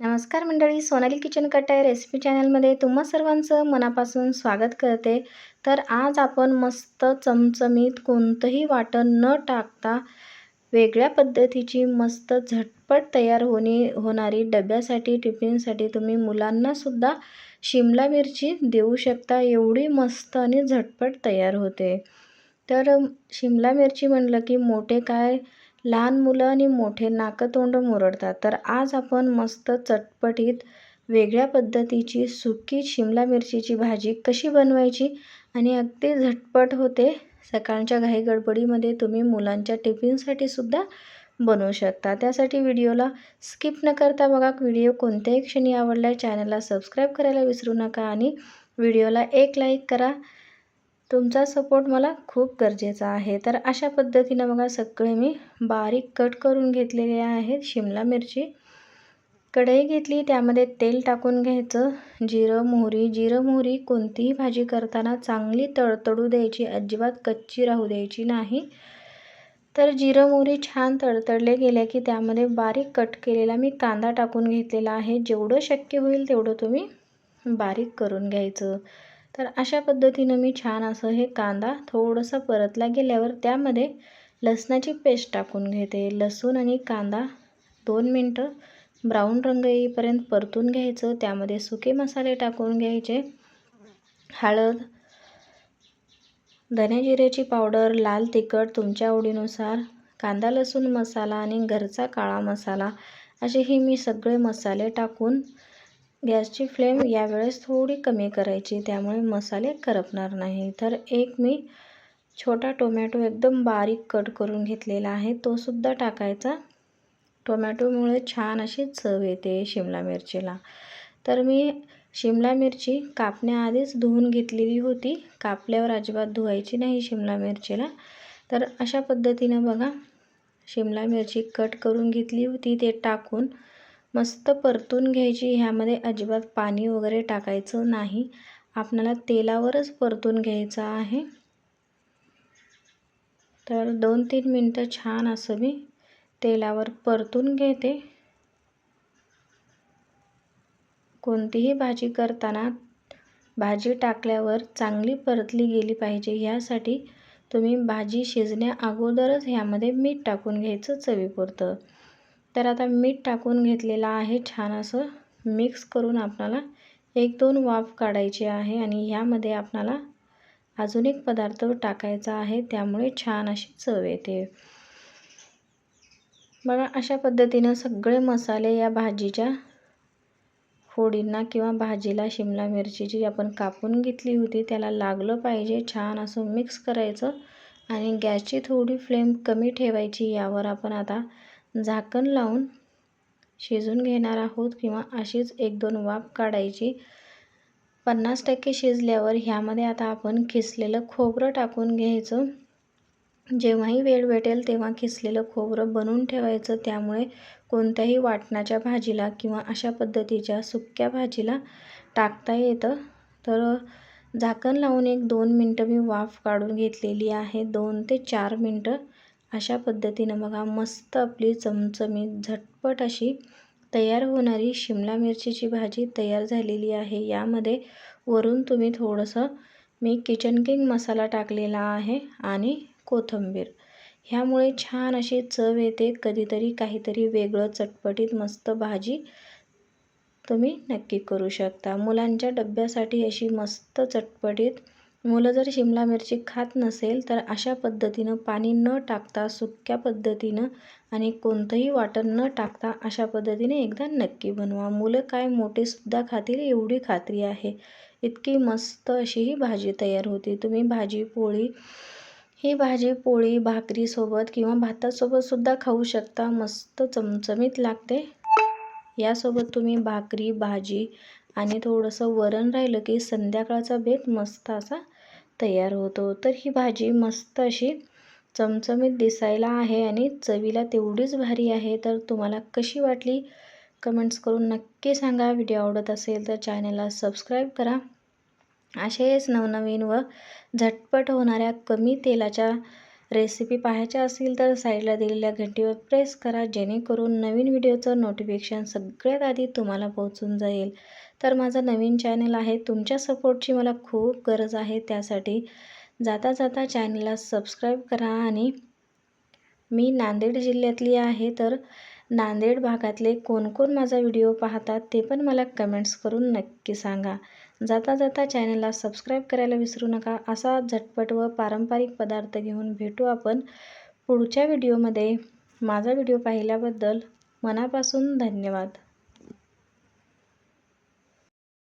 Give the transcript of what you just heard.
नमस्कार मंडळी सोनाली किचन कटाय रेसिपी चॅनलमध्ये तुम्हा सर्वांचं मनापासून स्वागत करते. तर आज आपण मस्त चमचमीत कोणतंही वाटण न टाकता वेगळ्या पद्धतीची मस्त झटपट तयार होणे होणारी डब्यासाठी टिफिनसाठी तुम्ही मुलांनासुद्धा शिमला मिरची देऊ शकता एवढी मस्त आणि झटपट तयार होते. तर शिमला मिरची म्हणलं की मोठे काय लहान मुलं आणि मोठे नाकतोंड मुरडतात. तर आज आपण मस्त चटपटीत वेगळ्या पद्धतीची सुकी शिमला मिरचीची भाजी कशी बनवायची आणि अगदी झटपट होते. सकाळच्या घाई गडबडीमध्ये तुम्ही मुलांच्या टिफिनसाठी सुद्धा बनवू शकता. त्यासाठी व्हिडिओला स्किप न करता बघा. व्हिडिओ कोणत्याही क्षणी आवडला चॅनलला सबस्क्राईब करायला विसरू नका आणि व्हिडिओला एक लाईक करा. तुमचा सपोर्ट मला खूप गरजेचा आहे. तर अशा पद्धतीनं बघा सगळे मी बारीक कट करून घेतलेले आहेत. शिमला मिरची कढई घेतली. त्यामध्ये तेल टाकून घ्यायचं. जिरं मोहरी. जिरं मोहरी कोणतीही भाजी करताना चांगली तडतडू द्यायची. अजिबात कच्ची राहू द्यायची नाही. तर जिरं मोहरी छान तडतडले गेले की त्यामध्ये बारीक कट केलेला मी कांदा टाकून घेतलेला आहे. जेवढं शक्य होईल तेवढं तुम्ही बारीक करून घ्यायचं. तर अशा पद्धतीनं मी छान असं हे कांदा थोडंसं परतला गेल्यावर त्यामध्ये लसणाची पेस्ट टाकून घेते. लसूण आणि कांदा दोन मिनटं ब्राऊन रंग येईपर्यंत परतून घ्यायचं. त्यामध्ये सुके मसाले टाकून घ्यायचे. हळद धने जिऱ्याची पावडर लाल तिखट तुमच्या आवडीनुसार कांदा लसूण मसाला आणि घरचा काळा मसाला असे हे मी सगळे मसाले टाकून गॅसची फ्लेम यावेळेस थोडी कमी करायची त्यामुळे मसाले करपणार नाही. तर एक मी छोटा टोमॅटो एकदम बारीक कट करून घेतलेला आहे. तो सुद्धा टाकायचा. टोमॅटोमुळे छान अशी चव येते शिमला मिरचीला. तर मी शिमला मिरची कापण्याआधीच धुवून घेतलेली होती. कापल्यावर अजिबात धुवायची नाही शिमला मिरचीला. तर अशा पद्धतीनं बघा शिमला मिरची कट करून घेतली होती ते टाकून. मस्त परतून घ्यायची. ह्यामध्ये अजिबात पाणी वगैरे टाकायचं नाही. आपल्याला तेलावरच परतून घ्यायचं आहे. तर दोन तीन मिनटं छान असं मी तेलावर परतून घेते. कोणतीही भाजी करताना भाजी टाकल्यावर चांगली परतली गेली पाहिजे. ह्यासाठी तुम्ही भाजी शिजण्या अगोदरच ह्यामध्ये मीठ टाकून घ्यायचं चवीपुरतं. तर आता मीठ टाकून घेतलेलं आहे छान असं. मिक्स करून आपल्याला एक दोन वाफ काढायची आहे आणि ह्यामध्ये आपल्याला अजून एक पदार्थ टाकायचा आहे त्यामुळे छान अशी चव येते. बघा अशा पद्धतीनं सगळे मसाले या भाजीच्या फोडींना किंवा भाजीला शिमला मिरची जी आपण कापून घेतली होती त्याला लागलं पाहिजे छान असं मिक्स करायचं आणि गॅसची थोडी फ्लेम कमी ठेवायची यावर आपण आता झाकण लावून शिजून घेणार आहोत किंवा अशीच एक दोन वाफ काढायची. पन्नास टक्के शिजल्यावर ह्यामध्ये आता आपण खिसलेलं खोबरं टाकून घ्यायचं. जेव्हाही वेळ भेटेल तेव्हा खिसलेलं खोबरं बनवून ठेवायचं. त्यामुळे कोणत्याही वाटणाच्या भाजीला किंवा अशा पद्धतीच्या सुक्या भाजीला टाकता येतं. तर झाकण लावून एक दोन मिनटं मी वाफ काढून घेतलेली आहे. दोन ते चार मिनटं अशा पद्धतीनं बघा मस्त आपली चमचमीत झटपट अशी तयार होणारी शिमला मिरचीची भाजी तयार झालेली आहे. यामध्ये वरून तुम्ही थोडंसं मी किचन किंग मसाला टाकलेला आहे आणि कोथिंबीर. ह्यामुळे छान अशी चव येते. कधीतरी काहीतरी वेगळं चटपटीत मस्त भाजी तुम्ही नक्की करू शकता. मुलांच्या डब्यासाठी अशी मस्त चटपटीत मुलं जर शिमला मिरची खात नसेल तर अशा पद्धतीनं पाणी न टाकता सुक्या पद्धतीनं आणि कोणतंही वाटण न टाकता अशा पद्धतीने एकदा नक्की बनवा. मुलं काय मोठेसुद्धा खातील एवढी खात्री आहे. इतकी मस्त अशी ही भाजी तयार होती. तुम्ही भाजी पोळी ही भाजी पोळी भाकरीसोबत किंवा भातासोबतसुद्धा खाऊ शकता. मस्त चमचमीत लागते. यासोबत तुम्ही भाकरी भाजी आणि थोडंसं वरण राहिलं की संध्याकाळचा बेत मस्त असा तयार होतो. तर ही भाजी मस्त अशी चमचमीत दिसायला आहे आणि चवीला तेवढीच भारी आहे. तर तुम्हाला कशी वाटली? कमेंट्स करून नक्की सांगा. व्हिडिओ आवडत असेल तर चॅनलला सबस्क्राईब करा. असेच नवनवीन व झटपट होणाऱ्या कमी तेलाच्या रेसिपी पाहायच्या असतील तर साईडला दिलेल्या घंटीवर प्रेस करा जेणेकरून नवीन व्हिडिओचं नोटिफिकेशन सगळ्यात आधी तुम्हाला पोहोचून जाईल. तर माझा नवीन चॅनल आहे तुमच्या सपोर्टची मला खूप गरज आहे त्यासाठी जाता जाता चॅनलला सबस्क्राईब करा आणि मी नांदेड जिल्ह्यातली आहे तर नांदेड भागातले कोण कोण माझा व्हिडिओ पाहतात ते पण मला कमेंट्स करून नक्की सांगा. जाता जाता चॅनलला सबस्क्राईब करायला विसरू नका. असा झटपट व पारंपरिक पदार्थ घेऊन भेटू आपण पुढच्या व्हिडिओमध्ये. माझा व्हिडिओ पाहिल्याबद्दल मनापासून धन्यवाद.